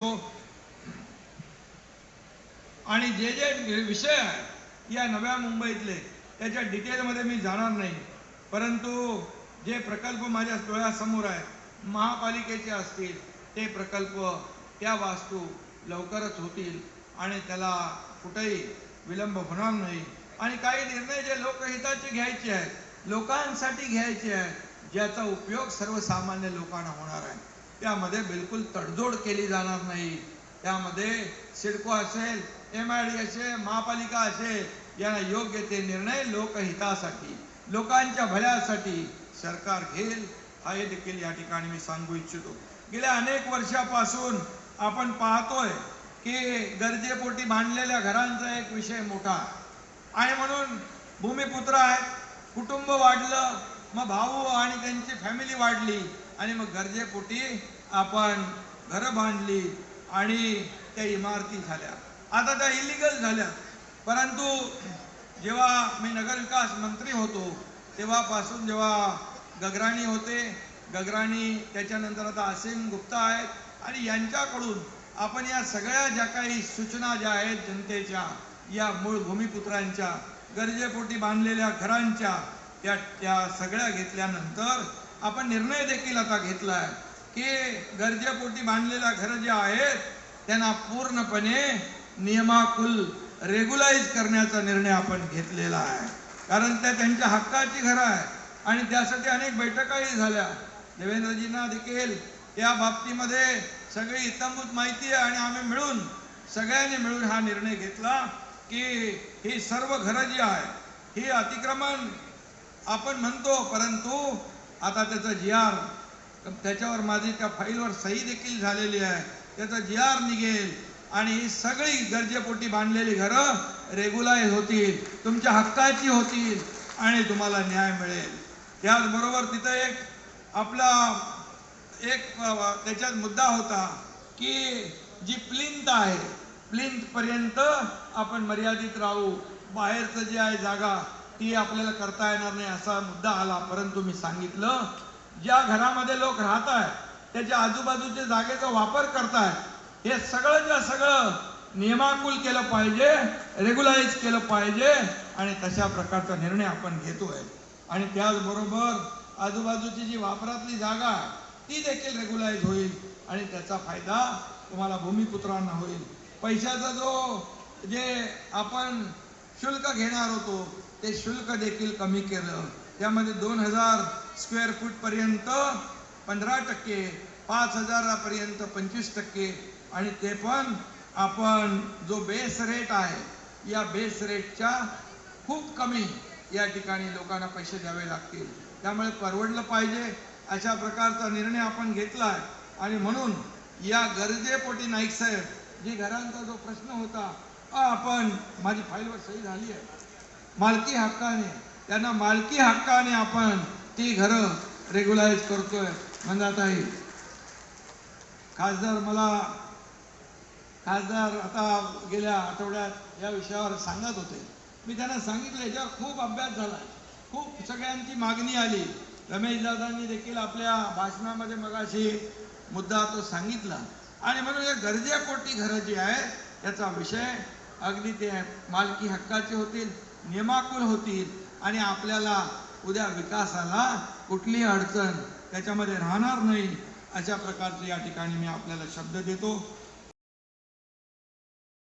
हो. आणि जे जे विषय आहेत या नव्या मुंबईतले त्याच्या डिटेलमध्ये मी जाणार नाही परंतु जे प्रकल्प माझ्या डोळ्यासमोर आहेत महापालिकेचे असतील ते प्रकल्प त्या वास्तू लवकरच होतील आणि त्याला कुठेही विलंब होणार नाही आणि काही निर्णय जे लोकहिताचे घ्यायचे आहेत लोकांसाठी घ्यायचे आहेत ज्याचा उपयोग सर्वसामान्य लोकांना होणार आहे त्यामध्ये बिलकुल तडजोड केली जाणार नाही. त्यामध्ये सिडको असेल एम आय डी असेल महापालिका असेल यांना योग्य ते निर्णय लोकहितासाठी लोकांच्या भल्यासाठी सरकार घेईल हा हे देखील या ठिकाणी मी सांगू इच्छितो. गेल्या अनेक वर्षापासून आपण पाहतोय की गरजेपोटी बांधलेल्या घरांचा एक विषय मोठा. आणि म्हणून भूमिपुत्र आहेत कुटुंब वाढलं मग भाऊ आणि त्यांची फॅमिली वाढली. आणि मग गरजेपोटी आपण घरं बांधली आणि त्या इमारती झाल्या. आता त्या इलिगल झाल्या. परंतु जेव्हा मी नगरविकास मंत्री होतो तेव्हापासून जेव्हा गगराणी होते गगराणी त्याच्यानंतर आता असीम गुप्ता आहेत आणि यांच्याकडून आपण या सगळ्या ज्या काही सूचना ज्या आहेत जनतेच्या या मूळ भूमिपुत्रांच्या गरजेपोटी बांधलेल्या घरांच्या त्या त्या सगळ्या घेतल्यानंतर आपण निर्णय देखील आता घेतला आहे की गरजेपोटी बांधलेल्या घरं जे आहेत त्यांना पूर्णपणे नियमाकुल रेग्युलाइज करण्याचा निर्णय आपण घेतलेला आहे. कारण त्या त्यांच्या हक्काची घरं आहे आणि त्यासाठी अनेक बैठकाही झाल्या. देवेंद्रजींना देखील या बाबतीमध्ये सगळी इतंभूत माहिती आहे आणि आम्ही मिळून सगळ्यांनी मिळून हा निर्णय घेतला की ही सर्व घरं जी आहे ही अतिक्रमण आपण म्हणतो परंतु आता त्याचं जी आर त्याच्यावर माझी त्या फाईलवर सही देखील झालेली आहे. त्याचं जी आर निघेल आणि ही सगळी गरजेपोटी बांधलेली घरं रेग्युलाइज होतील तुमच्या हक्काची होतील आणि तुम्हाला न्याय मिळेल. त्याचबरोबर तिथं एक आपला एक त्याच्यात मुद्दा होता की जी प्लिंत आहे प्लिंतपर्यंत आपण मर्यादित राहू. बाहेरचं जे आहे जागा ती आपल्याला करता येणार नाही असा मुद्दा आला. परंतु मी सांगितलं ज्या घरामध्ये लोक राहत आहेत त्याच्या आजूबाजूच्या जागेचा वापर करतायत हे सगळंच्या सगळं नियमाकुल केलं पाहिजे रेग्युलाइज केलं पाहिजे आणि तशा प्रकारचा निर्णय आपण घेतोय. आणि त्याचबरोबर आजूबाजूची जी वापरातली जागा आहे, ती देखील रेग्युलाइज होईल आणि त्याचा फायदा तुम्हाला भूमिपुत्रांना होईल. पैशाचा जो जे आपण शुल्क घेणार होतो ते शुल्क देखील कमी केलं. त्यामध्ये दोन हजार स्क्वेअर फूट पर्यंत पंधरा टक्के पाच हजारापर्यंत पंचवीस टक्के. आणि ते पण आपण जो बेस रेट आहे या बेस रेटच्या खूप कमी या ठिकाणी लोकांना पैसे द्यावे लागतील. त्यामुळे परवडलं पाहिजे अशा प्रकारचा निर्णय आपण घेतला आहे आणि म्हणून या गरजेपोटी नाईक साहेब जी घरांचा जो प्रश्न होता आपण माझी फाईलवर सही झाली आहे. मालकी हक्काने त्यांना मालकी हक्काने आपण ती घरं रेग्युलाइज करतोय. मंदाताई खासदार मला खासदार आता गेल्या आठवड्यात या विषयावर सांगत होते. मी त्यांना सांगितलं याच्यावर खूप अभ्यास झाला. खूप सगळ्यांची मागणी आली. रमेश दादांनी देखील आपल्या भाषणामध्ये मगाशी मुद्दा तो सांगितला. आणि म्हणून या गरजेपोटी घरं जी आहेत याचा विषय अगदी ते मालकी हक्काचे होतील. नियमाकुल होतील आणि आपल्याला उद्या विकासाला कुठलीही अडचण त्याच्यामध्ये राहणार नाही अशा प्रकारचे या ठिकाणी मी आपल्याला शब्द देतो.